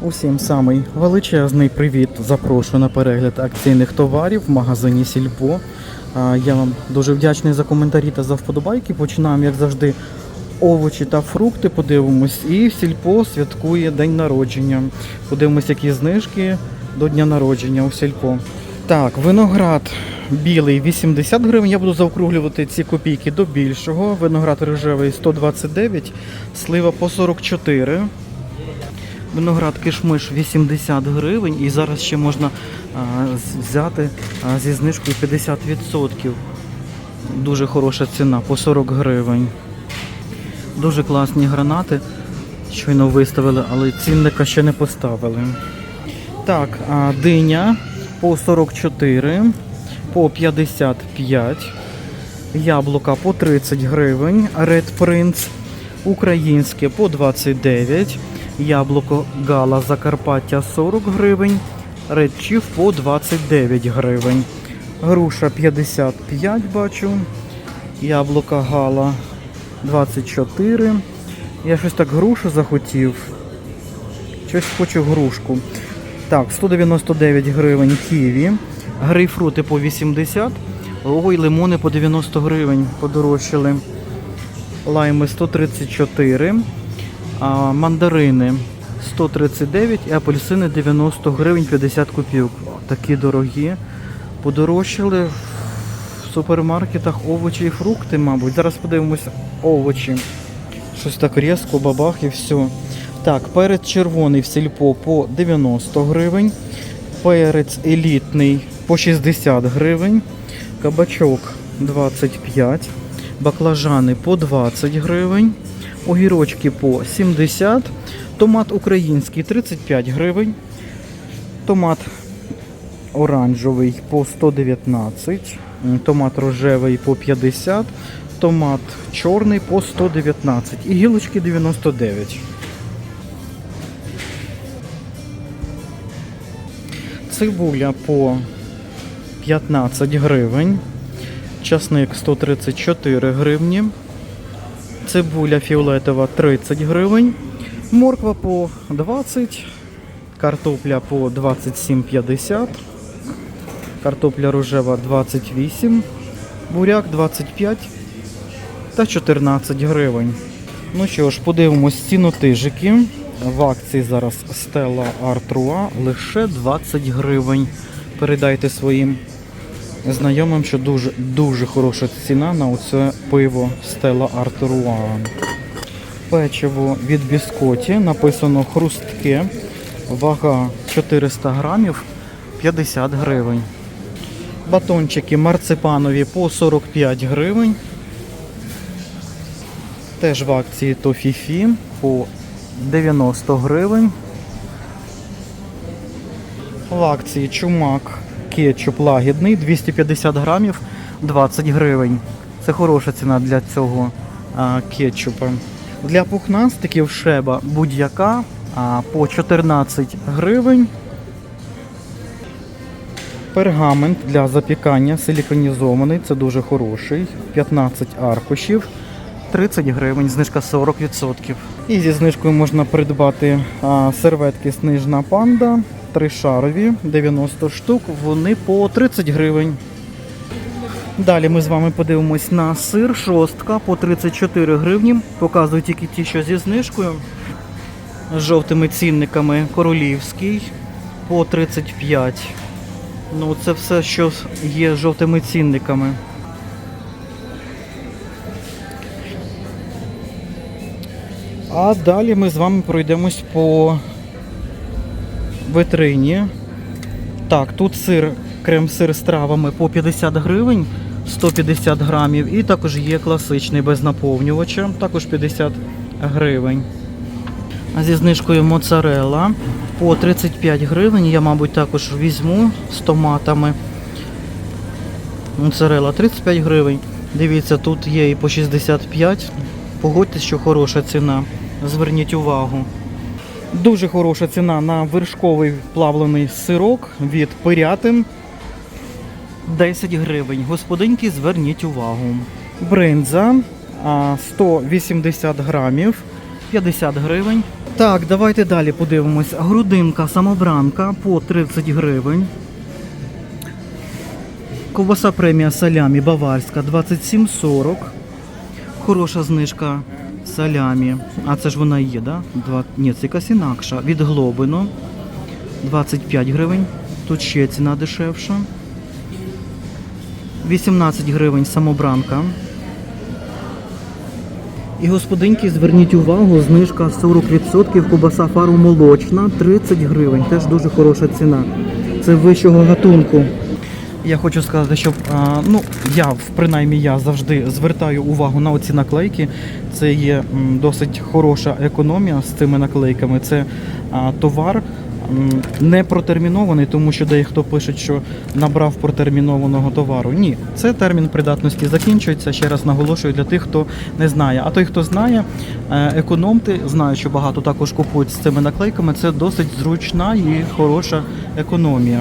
Усім самий величезний привіт. Запрошую на перегляд акційних товарів в магазині Сільпо. Я вам дуже вдячний за коментарі та за вподобайки. Починаємо, як завжди, овочі та фрукти. Подивимось. І Сільпо святкує день народження. Подивимось, які знижки до дня народження у Сільпо. Так, виноград білий 80 гривень. Я буду заокруглювати ці копійки до більшого. Виноград рожевий 129, слива по 44. Виноград кишмиш 80 гривень і зараз ще можна взяти зі знижкою 50%. Дуже хороша ціна по 40 гривень. Дуже класні гранати. Щойно виставили, але цінника ще не поставили. Так, а, диня по 44, по 55, яблука по 30 гривень, Red Prince українське по 29, яблуко Гала Закарпаття 40 гривень, Chief по 29 гривень, груша 55 бачу, яблука Гала 24. Я щось так грушу захотів. Щось хочу грушку. Так, 199 гривень ківі. Грейпфрути по 80. Ой, лимони по 90 гривень подорожчали. Лайми 134. Мандарини 139 і апельсини 90 гривень 50 копійок. Такі дорогі. Подорожчали в супермаркетах овочі і фрукти, мабуть. Зараз подивимося овочі. Щось так різко, бабах і все. Так, перець червоний в сільпо по 90 гривень. Перець елітний по 60 гривень. Кабачок 25. Баклажани по 20 гривень. Огірочки по 70. Томат український 35 гривень. Томат оранжевий по 119, томат рожевий по 50, томат чорний по 119 і гілочки 99. Цибуля по 15 гривень, часник 134 гривні, цибуля фіолетова 30 гривень, морква по 20, картопля по 27,50, картопля рожева 28, буряк 25 та 14 гривень. Ну що ж, подивимось ціну тижики. В акції зараз Stella Artois лише 20 гривень. Передайте своїм знайомим, що дуже дуже хороша ціна на оце пиво Stella Artois. Печиво від біскоті написано хрустке. Вага 400 грамів 50 гривень. Батончики марципанові по 45 гривень. Теж в акції Тофіфі по 90 гривень. В акції чумак кетчуп лагідний 250 грамів 20 гривень. Це хороша ціна для цього а, кетчупа. Для пухнастиків шеба будь-яка а, по 14 гривень. Пергамент для запікання силіконізований, це дуже хороший. 15 аркушів, 30 гривень, знижка 40%. І зі знижкою можна придбати а, серветки Снижна панда, тришарові, 90 штук, вони по 30 гривень. Далі ми з вами подивимось на сир шостка по 34 гривні. Показую тільки ті, що зі знижкою. З жовтими цінниками королівський по 35. Ну, це все, що є з жовтими цінниками. А далі ми з вами пройдемось по витрині. Так, тут сир, крем-сир з травами по 50 гривень, 150 грамів. І також є класичний без наповнювача, також 50 гривень. Зі знижкою моцарелла по 35 гривень. Я, мабуть, також візьму з томатами. Моцарелла 35 гривень. Дивіться, тут є і по 65. Погодьтесь, що хороша ціна. Зверніть увагу. Дуже хороша ціна на вершковий плавлений сирок від Пирятин. 10 гривень. Господинки, зверніть увагу. Бринза 180 грамів, 50 гривень. Так, давайте далі подивимось. Грудинка самобранка по 30 гривень. Ковбаса премія салямі баварська 27,40. Хороша знижка салямі. А це ж вона є, да? Два... Ні, це якась інакша. Від Глобино 25 гривень. Тут ще ціна дешевша. 18 гривень самобранка. І господинки, зверніть увагу, знижка 40%, кубаса фару молочна 30 гривень. Теж дуже хороша ціна. Це вищого гатунку. Я хочу сказати, що ну я принаймні я завжди звертаю увагу на оці наклейки. Це є досить хороша економія з цими наклейками. Це товар не протермінований, тому що дехто пише, що набрав протермінованого товару. Ні, це термін придатності закінчується. Ще раз наголошую для тих, хто не знає. А той, хто знає, е, економте, знаю, що багато також купують з цими наклейками. Це досить зручна і хороша економія.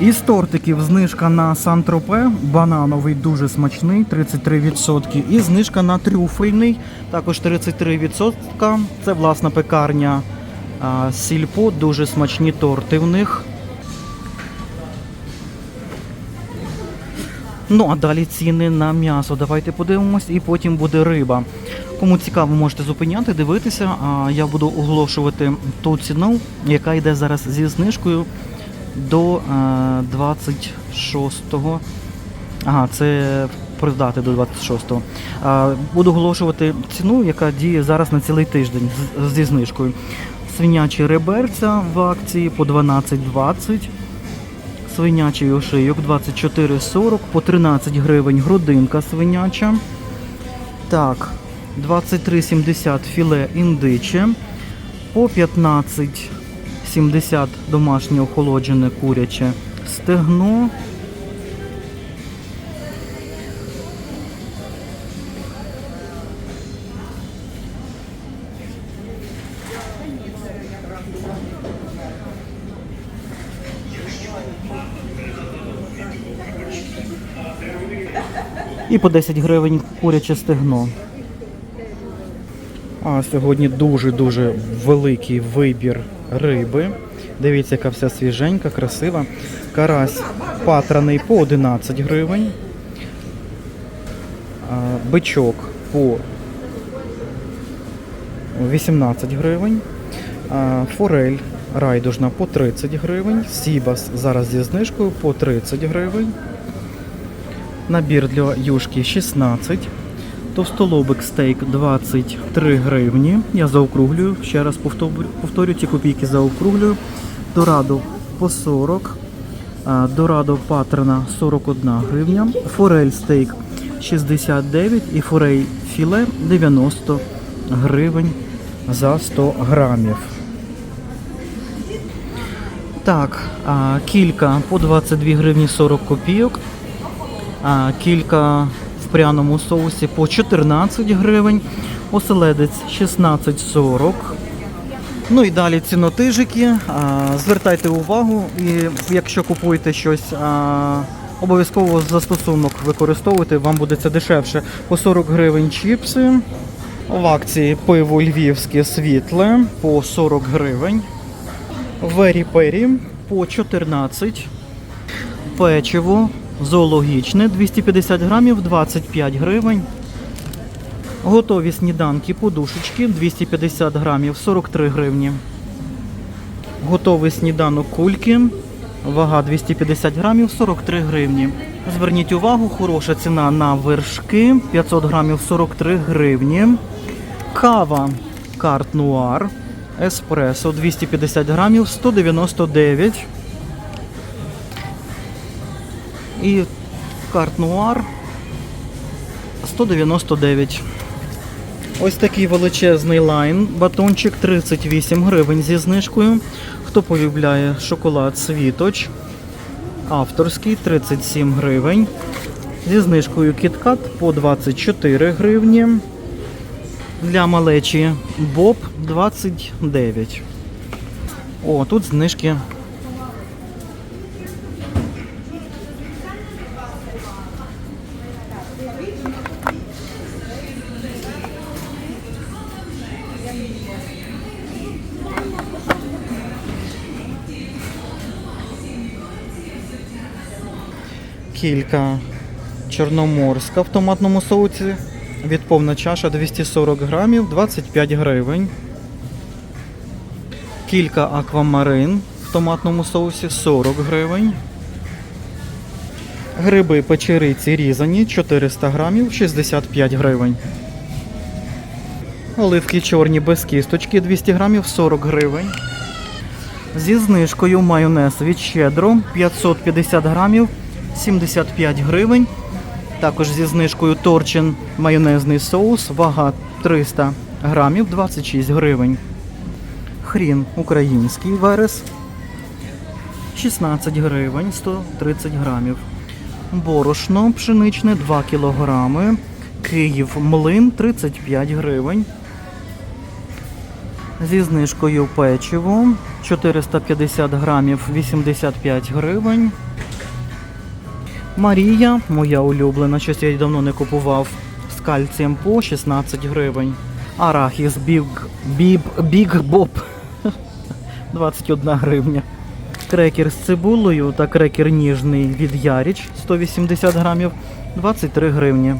Із тортиків знижка на Сан-Тропе, банановий дуже смачний, 33%. І знижка на трюфельний, також 33%. Це власна пекарня а, Сільпо, дуже смачні торти в них. Ну, а далі ціни на м'ясо. Давайте подивимось, і потім буде риба. Кому цікаво, можете зупиняти, дивитися. А я буду оголошувати ту ціну, яка йде зараз зі знижкою до е, 26-го. Ага, це продати до 26-го. Е, Буду оголошувати ціну, яка діє зараз на цілий тиждень зі знижкою. Свинячі реберця в акції по 12,20. Свинячий ошийок 24,40, по 13 гривень грудинка свиняча. Так, 23,70 філе індиче, по 15,70 домашнє охолоджене куряче стегно. І по 10 гривень куряче стегно. А сьогодні дуже-дуже великий вибір риби. Дивіться, яка вся свіженька, красива. Карась патраний по 11 гривень. Бичок по 18 гривень. Форель райдужна по 30 гривень. Сібас зараз зі знижкою по 30 гривень. Набір для юшки 16. Товстолобик стейк 23 гривні. Я заокруглюю. Ще раз повторю, ці копійки заокруглюю. Дорадо по 40. Дорадо патрона 41 гривня. Форель стейк 69 і форель філе 90 гривень за 100 грамів. Так, кілька по 22 гривні 40 копійок. Кілька в пряному соусі по 14 гривень, оселедець 16,40. Ну і далі цінотижики. Звертайте увагу, і якщо купуєте щось, обов'язково застосунок використовуйте, вам буде це дешевше. По 40 гривень чіпси. В акції пиво львівське світле по 40 гривень. Вері Пері по 14 Печиво зоологічне 250 грамів 25 гривень. Готові сніданки подушечки 250 грамів 43 гривні. Готовий сніданок кульки. Вага 250 грамів 43 гривні. Зверніть увагу, хороша ціна на вершки 500 грамів 43 гривні. Кава карт нуар. Еспресо 250 грамів 199 і карт нуар 199. Ось такий величезний лайн. Батончик 38 гривень зі знижкою. Хто полюбляє шоколад світоч. Авторський 37 гривень. Зі знижкою кіткат по 24 гривні. Для малечі Боб 29. О, тут знижки Кілька чорноморська в томатному соусі. Відповна чаша 240 грамів, 25 гривень. Кілька аквамарин в томатному соусі 40 гривень. Гриби печериці різані 400 грамів 65 гривень. Оливки чорні без кісточки 200 грамів 40 гривень. Зі знижкою майонез від щедро 550 грамів 75 гривень. Також зі знижкою торчин майонезний соус, вага 300 грамів 26 гривень. Хрін український верес 16 гривень 130 грамів. Борошно пшеничне 2 кілограми. Київ млин 35 гривень. Зі знижкою печиво 450 грамів 85 гривень. Марія, моя улюблена, щось я її давно не купував. З кальцієм по 16 гривень. Арахіс Біг, Біб, Біг Боб 21 гривня. Крекер з цибулею та крекер ніжний від Яріч 180 грамів 23 гривні.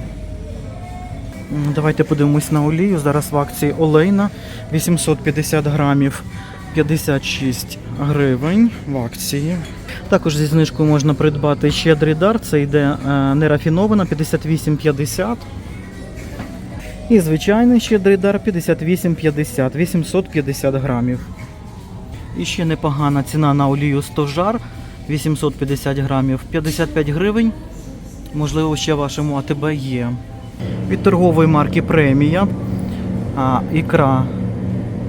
Давайте подивимось на олію. Зараз в акції олейна 850 грамів 56 гривень в акції. Також зі знижкою можна придбати щедрий дар. Це йде е, нерафінована 58,50. І звичайний щедрий дар 58,50, 850 грамів. І ще непогана ціна на олію 100 жар 850 грамів 55 гривень. Можливо, ще в вашому АТБ є. Від торгової марки Премія. А, ікра.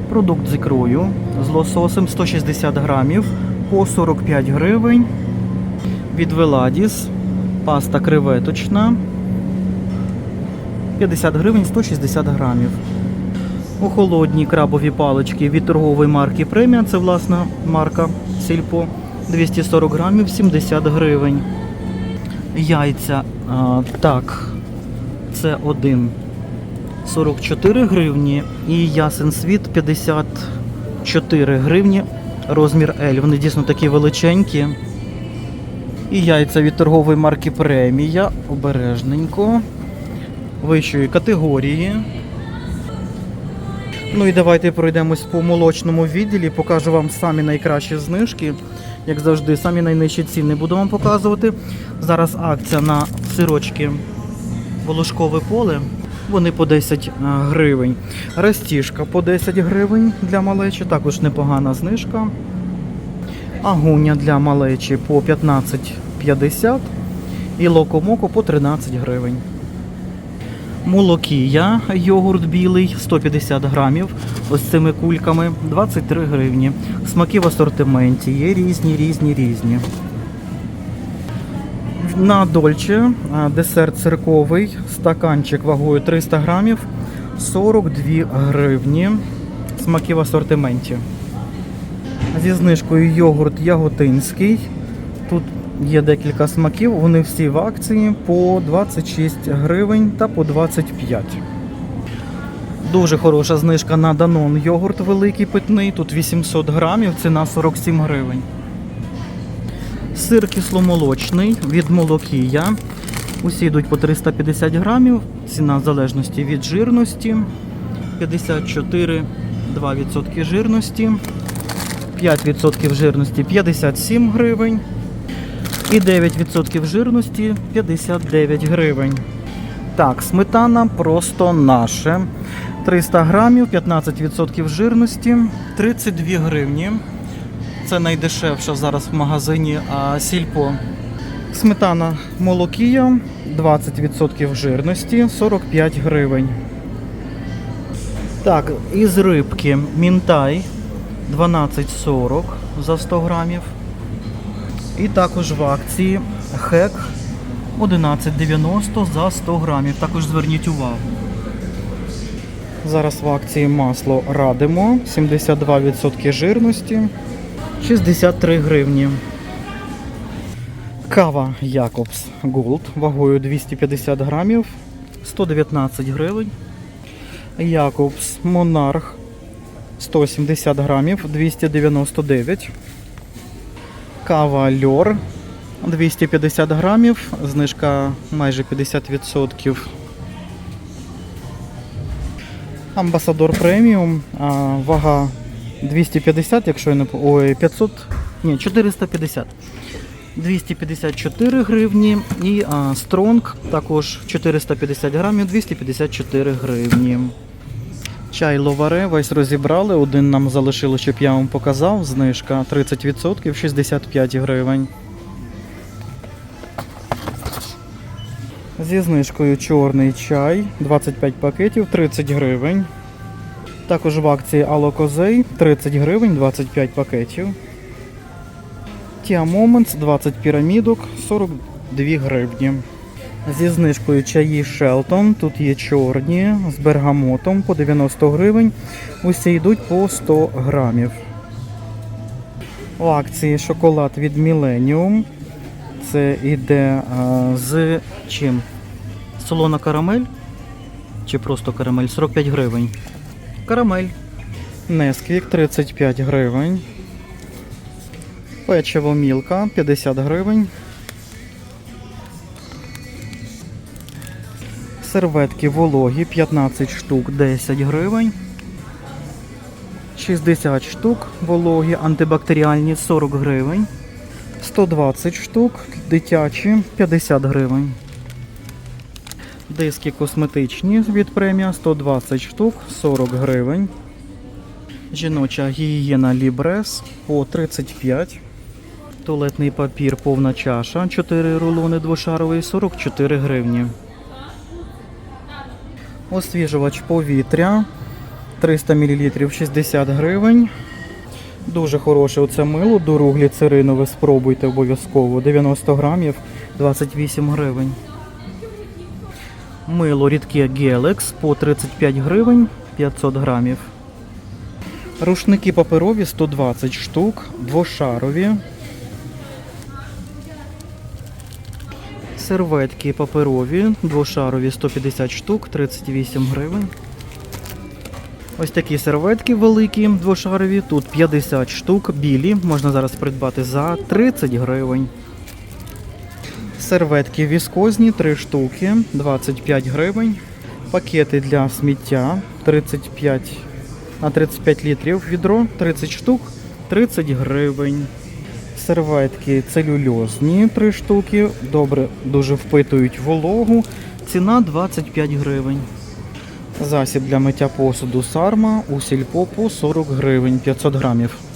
Продукт з ікрою з лососем 160 грамів по 45 гривень. Від Веладіс. Паста креветочна. 50 гривень 160 грамів. У холодні крабові палички від торгової марки Премія. Це власна марка Сільпо. 240 грамів 70 гривень. Яйця. А, так. Це один 44 гривні і ясен світ 54 гривні. Розмір L. Вони дійсно такі величенькі. І яйця від торгової марки Премія. Обережненько. Вищої категорії. Ну і давайте пройдемось по молочному відділі. Покажу вам самі найкращі знижки. Як завжди, самі найнижчі ціни буду вам показувати. Зараз акція на сирочки волошкове поле. Вони по 10 гривень. Растіжка по 10 гривень для малечі, також непогана знижка. Агуня для малечі по 15,50 і локомоко по 13 гривень. Молокія, йогурт білий 150 грамів. Ось цими кульками 23 гривні. Смаки в асортименті є різні, різні, різні. На Дольче десерт цирковий, стаканчик вагою 300 грамів 42 гривні. Смаки в асортименті. Зі знижкою йогурт яготинський. Тут є декілька смаків, вони всі в акції по 26 гривень та по 25. Дуже хороша знижка на Данон йогурт великий питний. Тут 800 грамів, ціна 47 гривень. Сир кисломолочний від молокія. Усі йдуть по 350 грамів. Ціна в залежності від жирності. 54 2% жирності. 5% жирності 57 гривень. І 9% жирності 59 гривень. Так, сметана просто наше. 300 грамів, 15% жирності, 32 гривні. Це найдешевша зараз в магазині а, Сільпо. Сметана молокія 20% жирності, 45 гривень. Так, із рибки мінтай 12,40 за 100 грамів. І також в акції хек 11,90 за 100 грамів. Також зверніть увагу. Зараз в акції масло радимо 72% жирності 63 гривні. Кава Якобс Голд вагою 250 грамів 119 гривень. Якобс Монарх 170 грамів 299. Кава льор 250 грамів, знижка майже 50%. Амбасадор преміум, вага 250, якщо я не ой, 500, ні, 450. 254 гривні і Стронг також 450 грамів, 254 гривні. Чай ловаре весь розібрали. Один нам залишило, щоб я вам показав. Знижка 30%, 65 гривень. Зі знижкою чорний чай 25 пакетів 30 гривень. Також в акції Алокозей 30 гривень 25 пакетів. Tia Moments 20 пірамідок 42 гривні. Зі знижкою чаї Shelton. Тут є чорні з бергамотом по 90 гривень. Усі йдуть по 100 грамів. В акції шоколад від Millennium. Це йде а, з чим? Солона карамель? Чи просто карамель? 45 гривень. Карамель. Несквік 35 гривень. Печиво мілка 50 гривень. Серветки вологі 15 штук 10 гривень. 60 штук вологі антибактеріальні 40 гривень. 120 штук дитячі 50 гривень. Диски косметичні від премія 120 штук 40 гривень. Жіноча гігієна Лібрес по 35. Туалетний папір повна чаша 4 рулони двошаровий 44 гривні. Освіжувач повітря 300 мл 60 гривень. Дуже хороше оце мило, дуру гліцеринове спробуйте обов'язково. 90 грамів 28 гривень. Мило рідке Гелекс по 35 гривень 500 грамів. Рушники паперові 120 штук, двошарові. Серветки паперові, двошарові 150 штук, 38 гривень. Ось такі серветки великі, двошарові, тут 50 штук, білі, можна зараз придбати за 30 гривень. Серветки віскозні 3 штуки, 25 гривень. Пакети для сміття 35 на 35 літрів відро, 30 штук, 30 гривень. Серветки целюльозні 3 штуки, добре дуже впитують вологу. Ціна 25 гривень. Засіб для миття посуду сарма у сільпо по 40 гривень 500 грамів.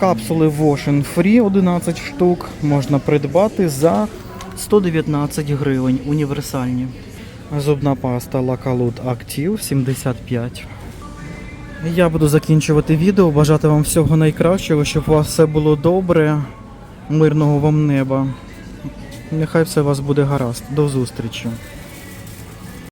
Капсули Wash Free 11 штук можна придбати за 119 гривень універсальні. Зубна паста Lacalud Active 75. Я буду закінчувати відео. Бажати вам всього найкращого, щоб у вас все було добре, мирного вам неба. Нехай все у вас буде гаразд. До зустрічі.